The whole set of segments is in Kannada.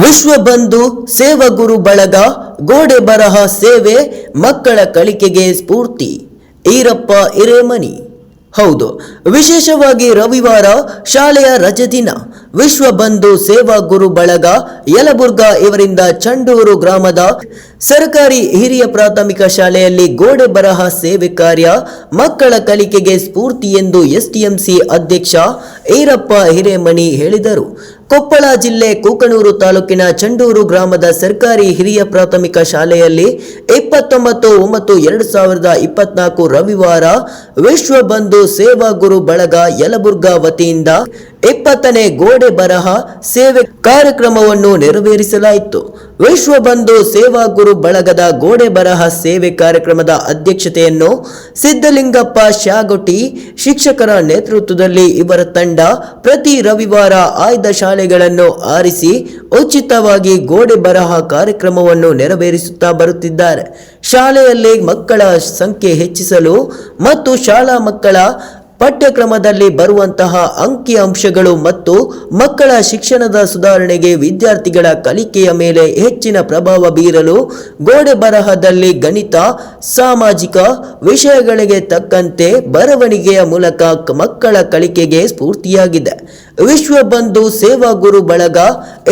ವಿಶ್ವ ಬಂಧು ಸೇವಾ ಗುರು ಬಳಗ, ಗೋಡೆ ಬರಹ ಸೇವೆ, ಮಕ್ಕಳ ಕಲಿಕೆಗೆ ಸ್ಫೂರ್ತಿ. ಈರಪ್ಪ ಹಿರೇಮನಿ. ಹೌದು, ವಿಶೇಷವಾಗಿ ರವಿವಾರ ಶಾಲೆಯ ರಜದಿನ ವಿಶ್ವ ಬಂಧು ಸೇವಾ ಗುರು ಬಳಗ, ಯಲಬುರ್ಗಾ ಇವರಿಂದ ಚಂಡೂರು ಗ್ರಾಮದ ಸರ್ಕಾರಿ ಹಿರಿಯ ಪ್ರಾಥಮಿಕ ಶಾಲೆಯಲ್ಲಿ ಗೋಡೆ ಬರಹ ಸೇವೆ ಕಾರ್ಯ, ಮಕ್ಕಳ ಕಲಿಕೆಗೆ ಸ್ಫೂರ್ತಿ ಎಂದು ಎಸ್ಟಿಎಂಸಿ ಅಧ್ಯಕ್ಷ ಈರಪ್ಪ ಹಿರೇಮಣಿ ಹೇಳಿದರು. ಕೊಪ್ಪಳ ಜಿಲ್ಲೆ ಕೂಕನೂರು ತಾಲೂಕಿನ ಚಂಡೂರು ಗ್ರಾಮದ ಸರ್ಕಾರಿ ಹಿರಿಯ ಪ್ರಾಥಮಿಕ ಶಾಲೆಯಲ್ಲಿ ಇಪ್ಪತ್ತೊಂಬತ್ತು ಒಂಬತ್ತು, ಎರಡು ಸಾವಿರದ ಇಪ್ಪತ್ನಾಲ್ಕು ರವಿವಾರ ವಿಶ್ವ ಬಂಧು ಸೇವಾ ಗುರು ಬಳಗ ಯಲಬುರ್ಗಾ ವತಿಯಿಂದ ಇಪ್ಪತ್ತನೇ ಗೋಡೆ ಬರಹ ಸೇವೆ ಕಾರ್ಯಕ್ರಮವನ್ನು ನೆರವೇರಿಸಲಾಯಿತು. ವಿಶ್ವ ಬಂಧು ಸೇವಾ ಗುರು ಬಳಗದ ಗೋಡೆ ಬರಹ ಸೇವೆ ಕಾರ್ಯಕ್ರಮದ ಅಧ್ಯಕ್ಷತೆಯನ್ನು ಸಿದ್ದಲಿಂಗಪ್ಪ ಶಾಗೊಟ್ಟಿ ಶಿಕ್ಷಕರ ನೇತೃತ್ವದಲ್ಲಿ ಇವರ ತಂಡ ಪ್ರತಿ ರವಿವಾರ ಆಯ್ದ ಶಾಲೆಗಳನ್ನು ಆರಿಸಿ ಉಚಿತವಾಗಿ ಗೋಡೆ ಬರಹ ಕಾರ್ಯಕ್ರಮವನ್ನು ನೆರವೇರಿಸುತ್ತಾ ಬರುತ್ತಿದ್ದಾರೆ. ಶಾಲೆಯಲ್ಲಿ ಮಕ್ಕಳ ಸಂಖ್ಯೆ ಹೆಚ್ಚಿಸಲು ಮತ್ತು ಶಾಲಾ ಮಕ್ಕಳ ಪಠ್ಯಕ್ರಮದಲ್ಲಿ ಬರುವಂತಹ ಅಂಕಿ ಅಂಶಗಳು ಮತ್ತು ಮಕ್ಕಳ ಶಿಕ್ಷಣದ ಸುಧಾರಣೆಗೆ ವಿದ್ಯಾರ್ಥಿಗಳ ಕಲಿಕೆಯ ಮೇಲೆ ಹೆಚ್ಚಿನ ಪ್ರಭಾವ ಬೀರಲು ಗೋಡೆ ಬರಹದಲ್ಲಿ ಗಣಿತ, ಸಾಮಾಜಿಕ ವಿಷಯಗಳಿಗೆ ತಕ್ಕಂತೆ ಬರವಣಿಗೆಯ ಮೂಲಕ ಮಕ್ಕಳ ಕಲಿಕೆಗೆ ಸ್ಫೂರ್ತಿಯಾಗಿದೆ. ವಿಶ್ವ ಬಂಧು ಸೇವಾ ಗುರು ಬಳಗ,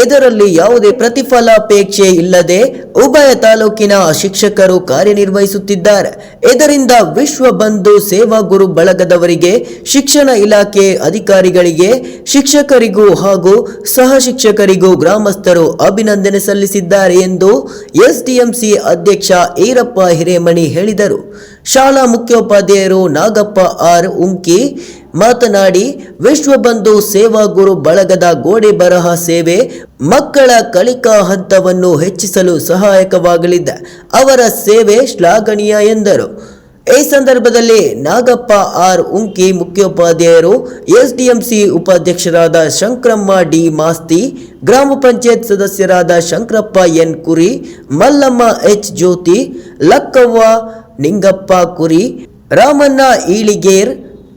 ಇದರಲ್ಲಿ ಯಾವುದೇ ಪ್ರತಿಫಲಾಪೇಕ್ಷೆ ಇಲ್ಲದೆ ಉಭಯ ತಾಲೂಕಿನ ಶಿಕ್ಷಕರು ಕಾರ್ಯನಿರ್ವಹಿಸುತ್ತಿದ್ದಾರೆ. ಇದರಿಂದ ವಿಶ್ವ ಬಂಧು ಸೇವಾ ಗುರು ಬಳಗದವರಿಗೆ ಶಿಕ್ಷಣ ಇಲಾಖೆ ಅಧಿಕಾರಿಗಳಿಗೆ ಶಿಕ್ಷಕರಿಗೂ ಹಾಗೂ ಸಹ ಶಿಕ್ಷಕರಿಗೂ ಗ್ರಾಮಸ್ಥರು ಅಭಿನಂದನೆ ಸಲ್ಲಿಸಿದ್ದಾರೆ ಎಂದು ಎಸ್ಡಿಎಂಸಿ ಅಧ್ಯಕ್ಷ ಈರಪ್ಪ ಹಿರೇಮಣಿ ಹೇಳಿದರು. ಶಾಲಾ ಮುಖ್ಯೋಪಾಧ್ಯಾಯರು ನಾಗಪ್ಪ ಆರ್. ಉಂಕಿ ಮಾತನಾಡಿ ವಿಶ್ವಬಂಧು ಸೇವಾ ಗುರು ಬಳಗದ ಗೋಡೆ ಬರಹ ಸೇವೆ ಮಕ್ಕಳ ಕಲಿಕಾ ಹಂತವನ್ನು ಹೆಚ್ಚಿಸಲು ಸಹಾಯಕವಾಗಲಿದೆ. ಅವರ ಸೇವೆ ಶ್ಲಾಘನೀಯ ಎಂದರು. ಈ ಸಂದರ್ಭದಲ್ಲಿ ನಾಗಪ್ಪ ಆರ್ ಉಂಕಿ ಮುಖ್ಯೋಪಾಧ್ಯಾಯರು, ಎಸ್ಡಿಎಂಸಿ ಉಪಾಧ್ಯಕ್ಷರಾದ ಶಂಕ್ರಮ್ಮ ಡಿ ಮಾಸ್ತಿ, ಗ್ರಾಮ ಪಂಚಾಯತ್ ಸದಸ್ಯರಾದ ಶಂಕರಪ್ಪ ಎನ್ ಕುರಿ, ಮಲ್ಲಮ್ಮ ಎಚ್ ಜ್ಯೋತಿ, ಲಕ್ಕವ್ವ ನಿಂಗಪ್ಪ ಕುರಿ, ರಾಮಣ್ಣ ಈಳಿಗೇರ್,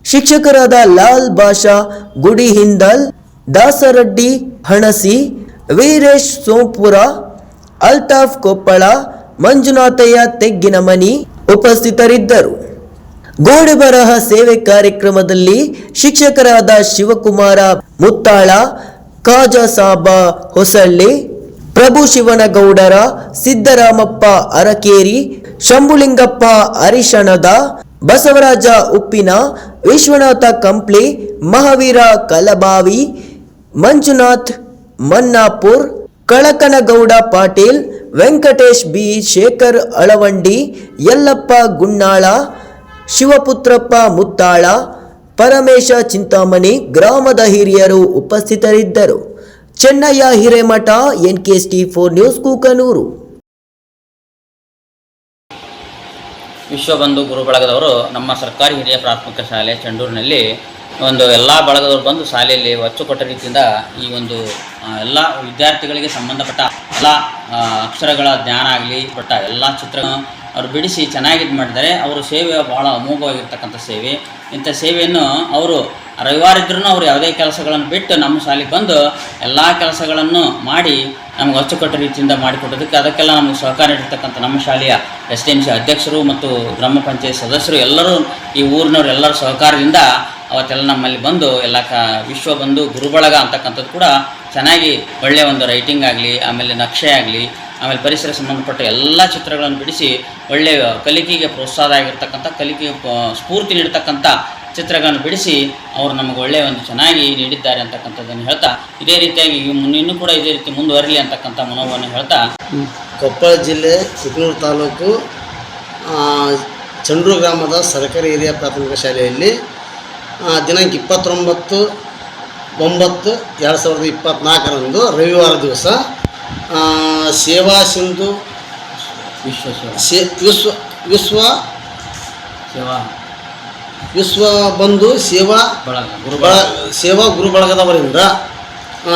ಶಿಕ್ಷಕರಾದ ಲಾಲ್ ಬಾಷಾ, ಗುಡಿ ಹಿಂದಲ್, ದಾಸರಡ್ಡಿ, ಹಣಸಿ, ವೀರೇಶ್ ಸೋಂಪುರ, ಅಲ್ತಾಫ್ ಕೊಪ್ಪಳ, ಮಂಜುನಾಥಯ್ಯ ತೆಗ್ಗಿನಮನಿ ಉಪಸ್ಥಿತರಿದ್ದರು. ಗೋಡೆ ಬರಹ ಸೇವೆ ಕಾರ್ಯಕ್ರಮದಲ್ಲಿ ಶಿಕ್ಷಕರಾದ ಶಿವಕುಮಾರ ಮುತ್ತಾಳ ಕಾಜಾ ಸಾಬ ಹೊಸಳ್ಳಿ, ಪ್ರಭು ಶಿವನಗೌಡರ, ಸಿದ್ದರಾಮಪ್ಪ ಅರಕೇರಿ, ಶಂಭುಲಿಂಗಪ್ಪ ಅರಿಶಣದ, ಬಸವರಾಜ ಉಪ್ಪಿನ, ವಿಶ್ವನಾಥ ಕಂಪ್ಲಿ, ಮಹಾವೀರ ಕಲಬಾವಿ, ಮಂಜುನಾಥ್ ಮನ್ನಾಪುರ್ ಕಳಕನಗೌಡ ಪಾಟೀಲ್, ವೆಂಕಟೇಶ್ ಬಿ. ಶೇಖರ್ ಅಳವಂಡಿ, ಯಲ್ಲಪ್ಪ ಗುಣ್ಣಾಳ ಶಿವಪುತ್ರಪ್ಪ ಮುತ್ತಾಳ, ಪರಮೇಶ ಚಿಂತಾಮಣಿ ಗ್ರಾಮದ ಹಿರಿಯರು ಉಪಸ್ಥಿತರಿದ್ದರು. Chennayya Hiremath, NKST four news Kukanur. Vishwabandhu Guru ಬಳಗದವರು ನಮ್ಮ ಸರ್ಕಾರಿ ಹಿರಿಯ ಪ್ರಾಥಮಿಕ ಶಾಲೆ ಚಂಡೂರಿನಲ್ಲಿ ಒಂದು ಎಲ್ಲ ಬಳಗದವರು ಬಂದು ಶಾಲೆಯಲ್ಲಿ ಅಚ್ಚುಕಟ್ಟ ರೀತಿಯಿಂದ ಈ ಒಂದು ಎಲ್ಲ ವಿದ್ಯಾರ್ಥಿಗಳಿಗೆ ಸಂಬಂಧಪಟ್ಟ ಎಲ್ಲ ಅಕ್ಷರಗಳ ಜ್ಞಾನ ಆಗಲಿ, ಪಟ್ಟ ಎಲ್ಲ ಚಿತ್ರ ಅವರು ಬಿಡಿಸಿ ಚೆನ್ನಾಗಿ ಇದು ಮಾಡಿದ್ದಾರೆ. ಅವರ ಸೇವೆ ಭಾಳ ಅಮೋಘವಾಗಿರ್ತಕ್ಕಂಥ ಸೇವೆ. ಇಂಥ ಸೇವೆಯನ್ನು ಅವರು ರವಿವಾರ ಇದ್ರೂ ಅವರು ಯಾವುದೇ ಕೆಲಸಗಳನ್ನು ಬಿಟ್ಟು ನಮ್ಮ ಶಾಲೆಗೆ ಬಂದು ಎಲ್ಲ ಕೆಲಸಗಳನ್ನು ಮಾಡಿ ನಮ್ಗೆ ಅಚ್ಚುಕಟ್ಟು ರೀತಿಯಿಂದ ಮಾಡಿಕೊಟ್ಟೋದಕ್ಕೆ ಅದಕ್ಕೆಲ್ಲ ನಮಗೆ ಸಹಕಾರ ನೀಡಿರ್ತಕ್ಕಂಥ ನಮ್ಮ ಶಾಲೆಯ ಎಸ್ ಡಿ ಎಂ ಸಿ ಅಧ್ಯಕ್ಷರು ಮತ್ತು ಗ್ರಾಮ ಪಂಚಾಯತ್ ಸದಸ್ಯರು ಎಲ್ಲರೂ ಈ ಊರಿನವರು ಎಲ್ಲರ ಸಹಕಾರದಿಂದ ಅವತ್ತೆಲ್ಲ ನಮ್ಮಲ್ಲಿ ಬಂದು ಎಲ್ಲ ಕ, ವಿಶ್ವ ಬಂದು ಗುರುಬಳಗ ಅಂತಕ್ಕಂಥದ್ದು ಕೂಡ ಚೆನ್ನಾಗಿ ಒಳ್ಳೆಯ ಒಂದು ರೈಟಿಂಗ್ ಆಗಲಿ, ಆಮೇಲೆ ನಕ್ಷೆ ಆಗಲಿ, ಆಮೇಲೆ ಪರಿಸರ ಸಂಬಂಧಪಟ್ಟ ಎಲ್ಲ ಚಿತ್ರಗಳನ್ನು ಬಿಡಿಸಿ ಒಳ್ಳೆಯ ಕಲಿಕೆಗೆ ಪ್ರೋತ್ಸಾಹ ಆಗಿರ್ತಕ್ಕಂಥ, ಕಲಿಕೆಗೆ ಸ್ಫೂರ್ತಿ ನೀಡ್ತಕ್ಕಂಥ ಚಿತ್ರಗಳನ್ನು ಬಿಡಿಸಿ ಅವರು ನಮಗೆ ಒಳ್ಳೆಯ ಒಂದು ಚೆನ್ನಾಗಿ ನೀಡಿದ್ದಾರೆ ಅಂತಕ್ಕಂಥದ್ದನ್ನು ಹೇಳ್ತಾ, ಇದೇ ರೀತಿಯಾಗಿ ಇನ್ನೂ ಕೂಡ ಇದೇ ರೀತಿ ಮುಂದುವರಲಿ ಅಂತಕ್ಕಂಥ ಮನೋಭಾವನೆ ಹೇಳ್ತಾ. ಕೊಪ್ಪಳ ಜಿಲ್ಲೆ ಚಿಕ್ಕನೂರು ತಾಲೂಕು ಚಂಡ್ರು ಗ್ರಾಮದ ಸರ್ಕಾರಿ ಹಿರಿಯ ಪ್ರಾಥಮಿಕ ಶಾಲೆಯಲ್ಲಿ ದಿನಾಂಕ ಇಪ್ಪತ್ತೊಂಬತ್ತು ಒಂಬತ್ತು ಎರಡು ಸಾವಿರದ ಇಪ್ಪತ್ತ್ನಾಲ್ಕರಂದು ರವಿವಾರ ದಿವಸ. ಆ, ಸೇವಾ ಸಿಂಧು ವಿಶ್ವ ಸೇವಾ ಸೇ ವಿಶ್ವ ವಿಶ್ವ ಸೇವಾ. ವಿಶ್ವ ಬಂಧು ಸೇವಾ ಬಳಗ ಗುರು ಬಳ ಸೇವಾ ಗುರು ಬಳಗದವರಿಂದ ಆ,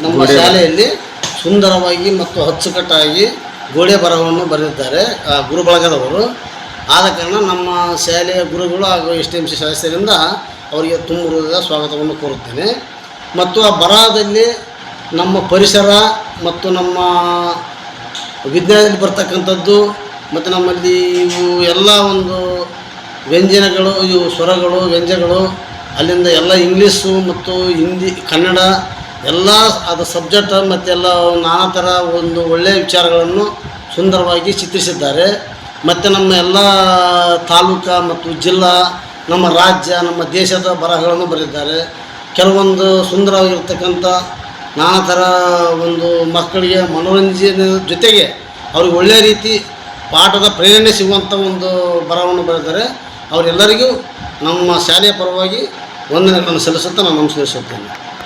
ನಮ್ಮ ಶಾಲೆಯಲ್ಲಿ ಸುಂದರವಾಗಿ ಮತ್ತು ಅಚ್ಚುಕಟ್ಟಾಗಿ ಗೋಡೆ ಬರಹವನ್ನು ಬರೆದಿದ್ದಾರೆ. ಆ ಗುರು ಬಳಗದವರು. ಆದ ಕಾರಣ ನಮ್ಮ ಶಾಲೆಯ ಗುರುಗಳು ಹಾಗೂ ಎಸ್ ಟಿ ಎಂ ಸಿ ಸದಸ್ಯರಿಂದ ಅವರಿಗೆ ತುಂಬ ಹೃದಯದ ಸ್ವಾಗತವನ್ನು ಕೋರುತ್ತೇನೆ. ಮತ್ತು ಆ ಬರಹದಲ್ಲಿ ನಮ್ಮ ಪರಿಸರ ಮತ್ತು ನಮ್ಮ ವಿಜ್ಞಾನದಲ್ಲಿ ಬರ್ತಕ್ಕಂಥದ್ದು ಮತ್ತು ನಮ್ಮಲ್ಲಿ ಇವು ಎಲ್ಲ ಒಂದು ವ್ಯಂಜನಗಳು, ಇವು ಸ್ವರಗಳು ವ್ಯಂಜನಗಳು ಅಲ್ಲಿಂದ ಎಲ್ಲ ಇಂಗ್ಲೀಷು ಮತ್ತು ಹಿಂದಿ, ಕನ್ನಡ ಎಲ್ಲ ಅದು ಸಬ್ಜೆಕ್ಟ್ ಮತ್ತೆಲ್ಲ ನಾನಾ ಥರ ಒಂದು ಒಳ್ಳೆಯ ವಿಚಾರಗಳನ್ನು ಸುಂದರವಾಗಿ ಚಿತ್ರಿಸಿದ್ದಾರೆ. ಮತ್ತು ನಮ್ಮ ಎಲ್ಲ ತಾಲೂಕು ಮತ್ತು ಜಿಲ್ಲಾ, ನಮ್ಮ ರಾಜ್ಯ, ನಮ್ಮ ದೇಶದ ಬರಹಗಳನ್ನು ಬರೆದಿದ್ದಾರೆ. ಕೆಲವೊಂದು ಸುಂದರವಾಗಿರ್ತಕ್ಕಂಥ ನಾನಾ ಥರ ಒಂದು ಮಕ್ಕಳಿಗೆ ಮನೋರಂಜನೆ ಜೊತೆಗೆ ಅವ್ರಿಗೆ ಒಳ್ಳೆಯ ರೀತಿ ಪಾಠದ ಪ್ರೇರಣೆ ಸಿಗುವಂಥ ಒಂದು ಬರಹವನ್ನು ಬರೆದಿದ್ದಾರೆ. ಅವರೆಲ್ಲರಿಗೂ ನಮ್ಮ ಶಾಲೆಯ ಪರವಾಗಿ ವಂದನೆಗಳನ್ನು ಸಲ್ಲಿಸುತ್ತಾ ನಾನು ನಮಸ್ಕರಿಸುತ್ತೇನೆ.